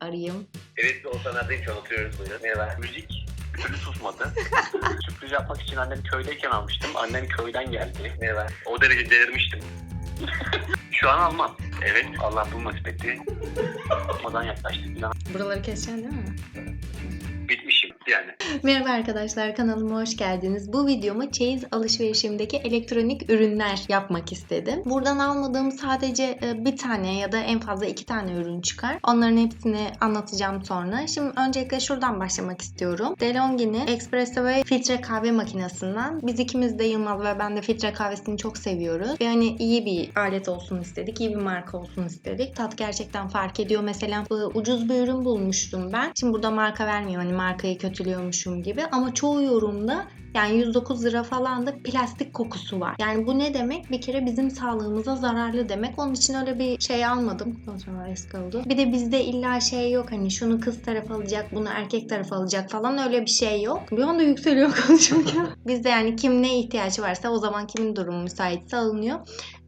arayayım. Evet bir Oğuzhan Erdinç anlatıyoruz buyurun. Merhaba. Müzik bir türlü susmadı. Sürpriz yapmak için annem köydeyken almıştım. Annem köyden geldi. Merhaba. O derece delirmiştim. Şu an almam. Evet Allah bunu nasip etti. Ramazan yaklaştı. İnan Buraları keseceksin değil mi? bitmişim yani. Merhaba arkadaşlar kanalıma hoş geldiniz. Bu videomu çeyiz alışverişimdeki elektronik ürünler yapmak istedim. Buradan almadığım sadece e, bir tane ya da en fazla iki tane ürün çıkar. Onların hepsini anlatacağım sonra. Şimdi öncelikle şuradan başlamak istiyorum. DeLonghi'nin Espresso ve filtre kahve makinesinden. Biz ikimiz de Yılmaz ve ben de filtre kahvesini çok seviyoruz. Ve hani iyi bir alet olsun istedik. iyi bir marka olsun istedik. Tat gerçekten fark ediyor. Mesela e, ucuz bir ürün bulmuştum ben. Şimdi burada marka vermiyorum. Hani markayı kötülüyormuşum gibi. Ama çoğu yorumda yani 109 lira falan da plastik kokusu var. Yani bu ne demek? Bir kere bizim sağlığımıza zararlı demek. Onun için öyle bir şey almadım. Sonra eski. Bir de bizde illa şey yok hani şunu kız tarafı alacak, bunu erkek tarafı alacak falan öyle bir şey yok. Bir anda yükseliyor konuşurken. Bizde yani kim ne ihtiyacı varsa o zaman kimin durumu müsaitse alınıyor.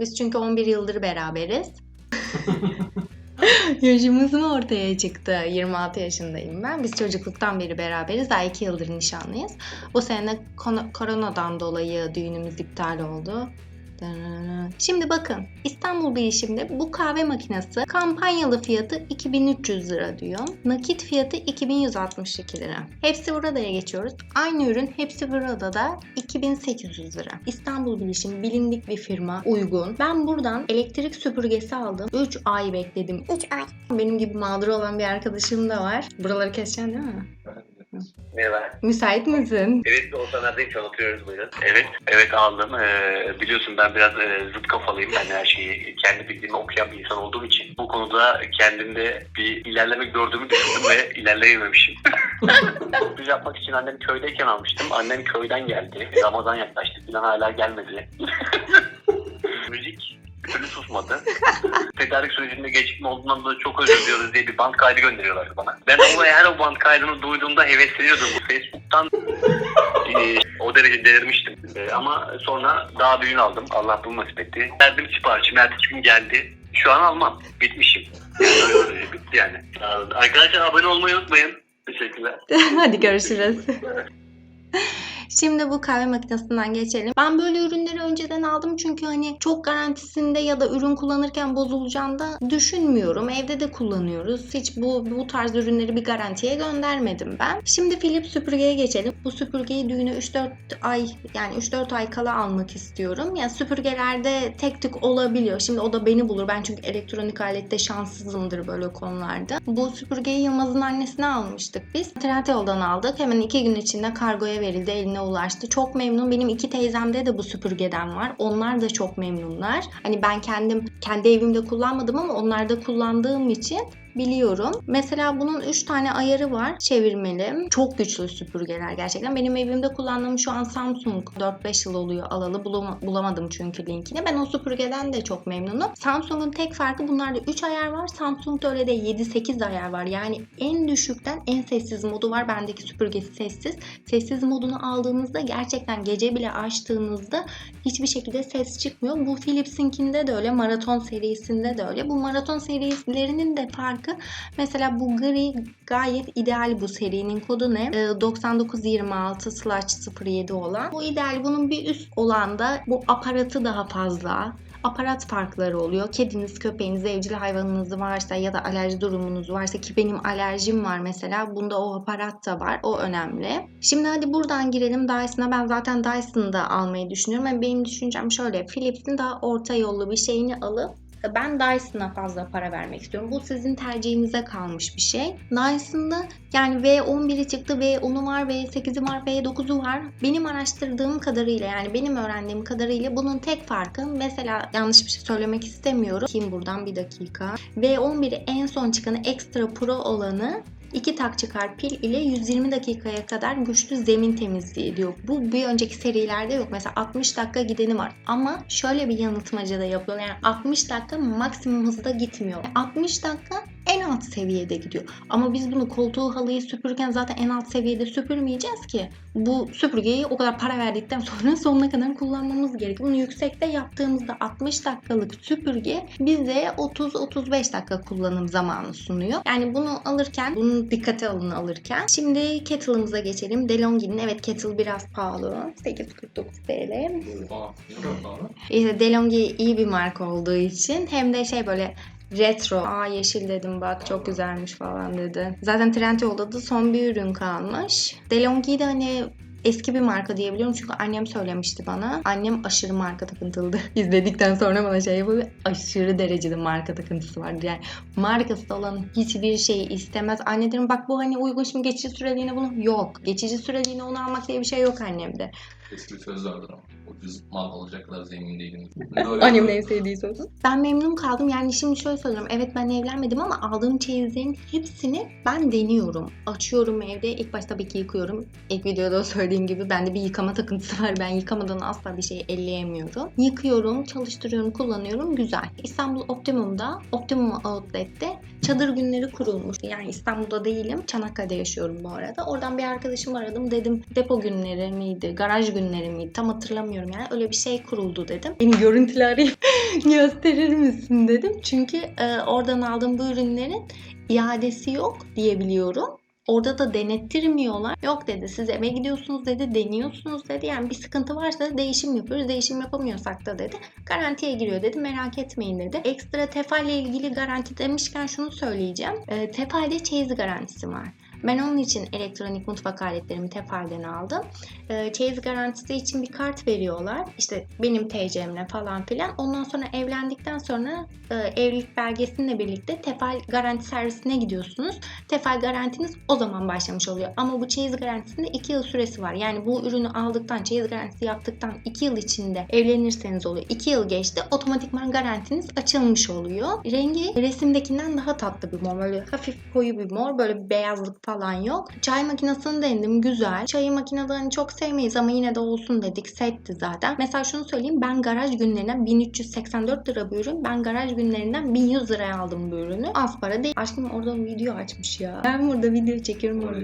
Biz çünkü 11 yıldır beraberiz. Yaşımız mı ortaya çıktı? 26 yaşındayım ben. Biz çocukluktan beri beraberiz. Daha 2 yıldır nişanlıyız. Bu sene koronadan dolayı düğünümüz iptal oldu. Şimdi bakın İstanbul Bilişim'de bu kahve makinesi kampanyalı fiyatı 2300 lira diyor. Nakit fiyatı 2162 lira. Hepsi burada'ya geçiyoruz. Aynı ürün hepsi burada da 2800 lira. İstanbul Bilişim bilindik bir firma uygun. Ben buradan elektrik süpürgesi aldım. 3 ay bekledim. 3 ay. Benim gibi mağdur olan bir arkadaşım da var. Buraları keseceksin değil mi? Merhaba. Müsait misin? Evet bir Oğuzhan Erdinç anlatıyoruz buyurun. Evet. Evet aldım. Ee, biliyorsun ben biraz e, zıt kafalıyım. Ben her şeyi kendi bildiğimi okuyan bir insan olduğum için. Bu konuda kendimde bir ilerleme gördüğümü düşündüm ve ilerleyememişim. Sürpriz yapmak için annem köydeyken almıştım. Annem köyden geldi. Ramazan yaklaştı falan hala gelmedi. Müzik susmadı. Tedarik sürecinde gecikme olduğundan dolayı çok özür diliyoruz diye bir band kaydı gönderiyorlardı bana. Ben o her o band kaydını duyduğumda hevesleniyordum. Facebook'tan e, o derece delirmiştim. E, ama sonra daha büyüğünü aldım. Allah bunu nasip etti. Verdim siparişimi. Ertesi gün geldi. Şu an almam. Bitmişim. Yani bitti yani. Arkadaşlar abone olmayı unutmayın. Teşekkürler. Hadi görüşürüz. Şimdi bu kahve makinesinden geçelim. Ben böyle ürünleri önceden aldım çünkü hani çok garantisinde ya da ürün kullanırken bozulacağını düşünmüyorum. Evde de kullanıyoruz. Hiç bu bu tarz ürünleri bir garantiye göndermedim ben. Şimdi Philips süpürgeye geçelim. Bu süpürgeyi düğüne 3-4 ay yani 3-4 ay kala almak istiyorum. Yani süpürgelerde tek tük olabiliyor. Şimdi o da beni bulur. Ben çünkü elektronik alette şanssızımdır böyle konularda. Bu süpürgeyi Yılmaz'ın annesine almıştık biz. Trendyol'dan aldık. Hemen iki gün içinde kargoya verildi. Eline ulaştı. Çok memnun. Benim iki teyzemde de bu süpürgeden var. Onlar da çok memnunlar. Hani ben kendim kendi evimde kullanmadım ama onlarda kullandığım için biliyorum. Mesela bunun 3 tane ayarı var çevirmeli. Çok güçlü süpürgeler gerçekten. Benim evimde kullandığım şu an Samsung 4-5 yıl oluyor alalı. Bulama- bulamadım çünkü linkini. Ben o süpürgeden de çok memnunum. Samsung'un tek farkı bunlarda 3 ayar var. Samsung'da öyle de 7-8 ayar var. Yani en düşükten en sessiz modu var. Bendeki süpürgesi sessiz. Sessiz modunu aldığınızda gerçekten gece bile açtığınızda hiçbir şekilde ses çıkmıyor. Bu Philips'inkinde de öyle. Maraton serisinde de öyle. Bu maraton serilerinin de farkı mesela bu gri gayet ideal bu serinin kodu ne? Ee, 9926 07 olan. Bu ideal. Bunun bir üst olan da bu aparatı daha fazla aparat farkları oluyor. Kediniz, köpeğiniz, evcil hayvanınız varsa ya da alerji durumunuz varsa ki benim alerjim var mesela. Bunda o aparat da var. O önemli. Şimdi hadi buradan girelim Dyson'a. Ben zaten Dyson'da almayı düşünüyorum. Yani benim düşüncem şöyle. Philips'in daha orta yollu bir şeyini alıp ben Dyson'a fazla para vermek istiyorum. Bu sizin tercihinize kalmış bir şey. Dyson'da yani V11'i çıktı, V10'u var, V8'i var, V9'u var. Benim araştırdığım kadarıyla yani benim öğrendiğim kadarıyla bunun tek farkı mesela yanlış bir şey söylemek istemiyorum. Kim buradan bir dakika. V11'i en son çıkanı Extra Pro olanı 2 tak çıkar pil ile 120 dakikaya kadar güçlü zemin temizliği diyor. Bu bir önceki serilerde yok. Mesela 60 dakika gideni var. Ama şöyle bir yanıltmaca da yapıyor. Yani 60 dakika maksimum hızda gitmiyor. 60 dakika en alt seviyede gidiyor. Ama biz bunu koltuğu halıyı süpürürken zaten en alt seviyede süpürmeyeceğiz ki. Bu süpürgeyi o kadar para verdikten sonra sonuna kadar kullanmamız gerekiyor. Bunu yüksekte yaptığımızda 60 dakikalık süpürge bize 30-35 dakika kullanım zamanı sunuyor. Yani bunu alırken, bunu dikkate alın alırken. Şimdi kettle'ımıza geçelim. DeLonghi'nin evet kettle biraz pahalı. 849 TL. Oha. Ne kadar pahalı? İşte DeLonghi iyi bir marka olduğu için hem de şey böyle retro. Aa yeşil dedim bak çok güzelmiş falan dedi. Zaten Trendyol'da da son bir ürün kalmış. DeLonghi de hani eski bir marka diyebiliyorum çünkü annem söylemişti bana. Annem aşırı marka takıntılıdır. İzledikten sonra bana şey yapıyor. Aşırı derecede marka takıntısı vardır. Yani markası olan hiçbir şeyi istemez. Anne derim bak bu hani uygun şimdi geçici süreliğine bunu yok. Geçici süreliğine onu almak diye bir şey yok annemde. Eski bir söz vardır ama. Ucuz mal alacaklar zengin değilim. Annemin en sevdiği sözü. Ben memnun kaldım. Yani şimdi şöyle söylüyorum. Evet ben evlenmedim ama aldığım çeyizlerin hepsini ben deniyorum. Açıyorum evde. İlk başta tabii ki yıkıyorum. İlk videoda söylediğim gibi bende bir yıkama takıntısı var. Ben yıkamadan asla bir şey elleyemiyorum. Yıkıyorum, çalıştırıyorum, kullanıyorum. Güzel. İstanbul Optimum'da, Optimum Outlet'te çadır günleri kurulmuş. Yani İstanbul'da değilim. Çanakkale'de yaşıyorum bu arada. Oradan bir arkadaşım aradım. Dedim depo günleri miydi? Garaj günleri miydi? Tam hatırlamıyorum yani. Öyle bir şey kuruldu dedim. Beni görüntülü arayıp gösterir misin dedim. Çünkü e, oradan aldığım bu ürünlerin iadesi yok diyebiliyorum. Orada da denettirmiyorlar. Yok dedi siz eve gidiyorsunuz dedi deniyorsunuz dedi. Yani bir sıkıntı varsa değişim yapıyoruz. Değişim yapamıyorsak da dedi. Garantiye giriyor dedi. Merak etmeyin dedi. Ekstra Tefal ile ilgili garanti demişken şunu söyleyeceğim. E, Tefal'de çeyiz garantisi var. Ben onun için elektronik mutfak aletlerimi Tefal'den aldım. E, çeyiz garantisi için bir kart veriyorlar. İşte benim TC'mle falan filan. Ondan sonra evlendikten sonra e, evlilik belgesinle birlikte Tefal garanti servisine gidiyorsunuz. Tefal garantiniz o zaman başlamış oluyor. Ama bu çeyiz garantisinde 2 yıl süresi var. Yani bu ürünü aldıktan, çeyiz garantisi yaptıktan 2 yıl içinde evlenirseniz oluyor. 2 yıl geçti. Otomatikman garantiniz açılmış oluyor. Rengi resimdekinden daha tatlı bir mor. Böyle hafif koyu bir mor. Böyle bir beyazlık falan yok. Çay makinesini denedim. Güzel. Çayı makinede hani çok sevmeyiz ama yine de olsun dedik. Setti zaten. Mesela şunu söyleyeyim. Ben garaj günlerinden 1384 lira bir ürün. Ben garaj günlerinden 1100 liraya aldım bu ürünü. Az para değil. Aşkım orada video açmış ya. Ben burada video çekiyorum orada.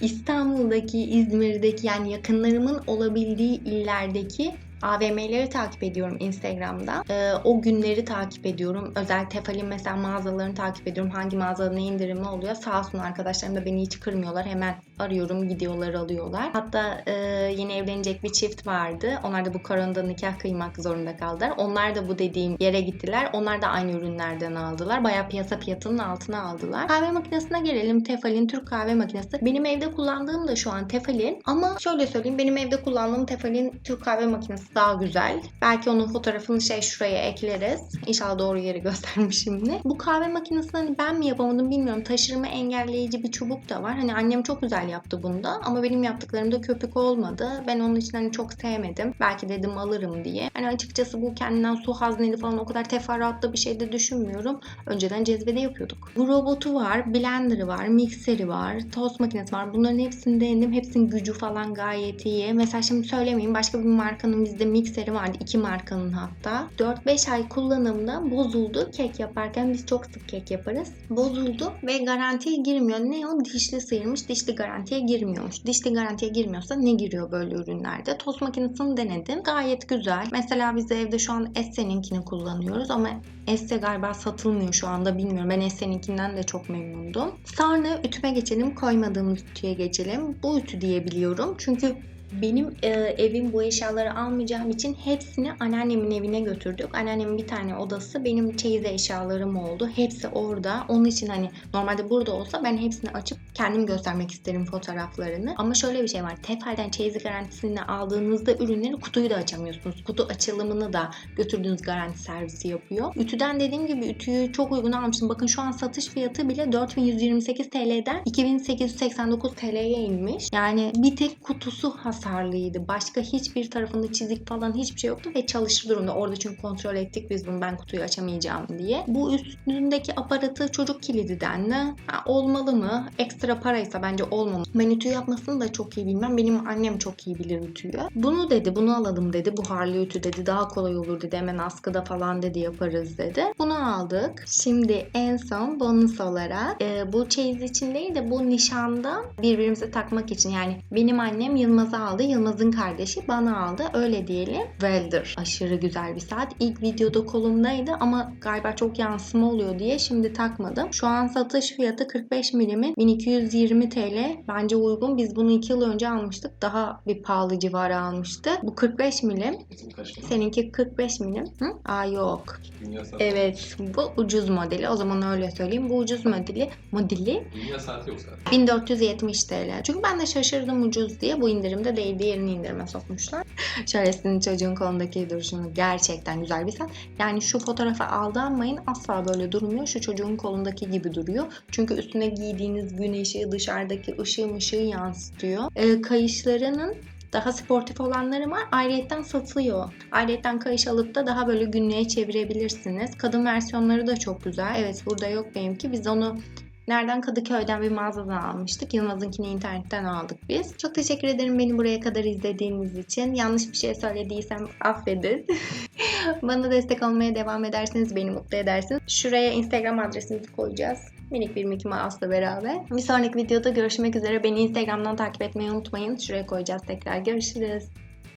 İstanbul'daki, İzmir'deki yani yakınlarımın olabildiği illerdeki AVM'leri takip ediyorum Instagram'da. Ee, o günleri takip ediyorum. Özel Tefal'in mesela mağazalarını takip ediyorum. Hangi mağazada ne indirimi oluyor. Sağ olsun arkadaşlarım da beni hiç kırmıyorlar. Hemen arıyorum, gidiyorlar alıyorlar. Hatta e, yeni evlenecek bir çift vardı. Onlar da bu koronada nikah kıymak zorunda kaldılar. Onlar da bu dediğim yere gittiler. Onlar da aynı ürünlerden aldılar. Bayağı piyasa fiyatının altına aldılar. Kahve makinesine gelelim. Tefal'in Türk kahve makinesi. Benim evde kullandığım da şu an Tefal'in. Ama şöyle söyleyeyim. Benim evde kullandığım Tefal'in Türk kahve makinesi daha güzel. Belki onun fotoğrafını şey şuraya ekleriz. İnşallah doğru yeri göstermişimdir. Bu kahve makinesini hani ben mi yapamadım bilmiyorum. Taşırma engelleyici bir çubuk da var. Hani annem çok güzel yaptı bunda. Ama benim yaptıklarımda köpük olmadı. Ben onun için hani çok sevmedim. Belki dedim alırım diye. Hani açıkçası bu kendinden su hazneli falan o kadar teferruatlı bir şey de düşünmüyorum. Önceden cezvede yapıyorduk. Bu robotu var, blenderı var, mikseri var, tost makinesi var. Bunların hepsini denedim. Hepsinin gücü falan gayet iyi. Mesela şimdi söylemeyeyim başka bir markanın bizde mikseri vardı. iki markanın hatta. 4-5 ay kullanımda bozuldu. Kek yaparken biz çok sık kek yaparız. Bozuldu ve garantiye girmiyor. Ne o? Dişli sıyırmış. Dişli garantiye girmiyormuş. Dişli garantiye girmiyorsa ne giriyor böyle ürünlerde? Tost makinesini denedim. Gayet güzel. Mesela biz evde şu an Esse'ninkini kullanıyoruz ama Esse galiba satılmıyor şu anda bilmiyorum. Ben Esse'ninkinden de çok memnundum. Sonra ütüme geçelim. Koymadığımız ütüye geçelim. Bu ütü diyebiliyorum. Çünkü benim e, evim bu eşyaları almayacağım için hepsini anneannemin evine götürdük. Anneannemin bir tane odası benim çeyiz eşyalarım oldu. Hepsi orada. Onun için hani normalde burada olsa ben hepsini açıp kendim göstermek isterim fotoğraflarını. Ama şöyle bir şey var. Tefal'den çeyiz garantisini aldığınızda ürünleri kutuyu da açamıyorsunuz. Kutu açılımını da götürdüğünüz garanti servisi yapıyor. Ütüden dediğim gibi ütüyü çok uygun almıştım. Bakın şu an satış fiyatı bile 4128 TL'den 2889 TL'ye inmiş. Yani bir tek kutusu has hasarlıydı. Başka hiçbir tarafında çizik falan hiçbir şey yoktu ve çalışır durumda. Orada çünkü kontrol ettik biz bunu ben kutuyu açamayacağım diye. Bu üstündeki aparatı çocuk kilidi dendi. Ha, olmalı mı? Ekstra paraysa bence olmamalı. Ben ütü yapmasını da çok iyi bilmem. Benim annem çok iyi bilir ütüyü. Bunu dedi, bunu alalım dedi. Buharlı ütü dedi. Daha kolay olur dedi. Hemen askıda falan dedi yaparız dedi. Bunu aldık. Şimdi en son bonus olarak e, bu çeyiz için değil de bu nişanda birbirimize takmak için yani benim annem Yılmaz'a aldı. Yılmaz'ın kardeşi bana aldı. Öyle diyelim. Welder. Aşırı güzel bir saat. İlk videoda kolumdaydı ama galiba çok yansıma oluyor diye şimdi takmadım. Şu an satış fiyatı 45 milimi 1220 TL. Bence uygun. Biz bunu 2 yıl önce almıştık. Daha bir pahalı civarı almıştı. Bu 45 milim. Seninki 45 milim. Hı? Aa yok. Evet bu ucuz modeli. O zaman öyle söyleyeyim. Bu ucuz modeli. Modeli Dünya saati yok zaten. 1470 TL. Çünkü ben de şaşırdım ucuz diye. Bu indirimde değil. Diğerini indirime sokmuşlar. Şöyle çocuğun kolundaki duruşunu gerçekten güzel bir saat. Yani şu fotoğrafa aldanmayın. Asla böyle durmuyor. Şu çocuğun kolundaki gibi duruyor. Çünkü üstüne giydiğiniz gün ışığı dışarıdaki ışığı ışığı yansıtıyor. Ee, kayışlarının daha sportif olanları var. Ayrıyetten satılıyor. Ayrıyetten kayış alıp da daha böyle günlüğe çevirebilirsiniz. Kadın versiyonları da çok güzel. Evet burada yok benimki. Biz onu Nereden? Kadıköy'den bir mağazadan almıştık. Yılmaz'ınkini internetten aldık biz. Çok teşekkür ederim beni buraya kadar izlediğiniz için. Yanlış bir şey söylediysem affedin. Bana destek olmaya devam ederseniz beni mutlu edersiniz. Şuraya Instagram adresimizi koyacağız. Minik bir Mickey Mouse'la beraber. Bir sonraki videoda görüşmek üzere. Beni Instagram'dan takip etmeyi unutmayın. Şuraya koyacağız tekrar. Görüşürüz.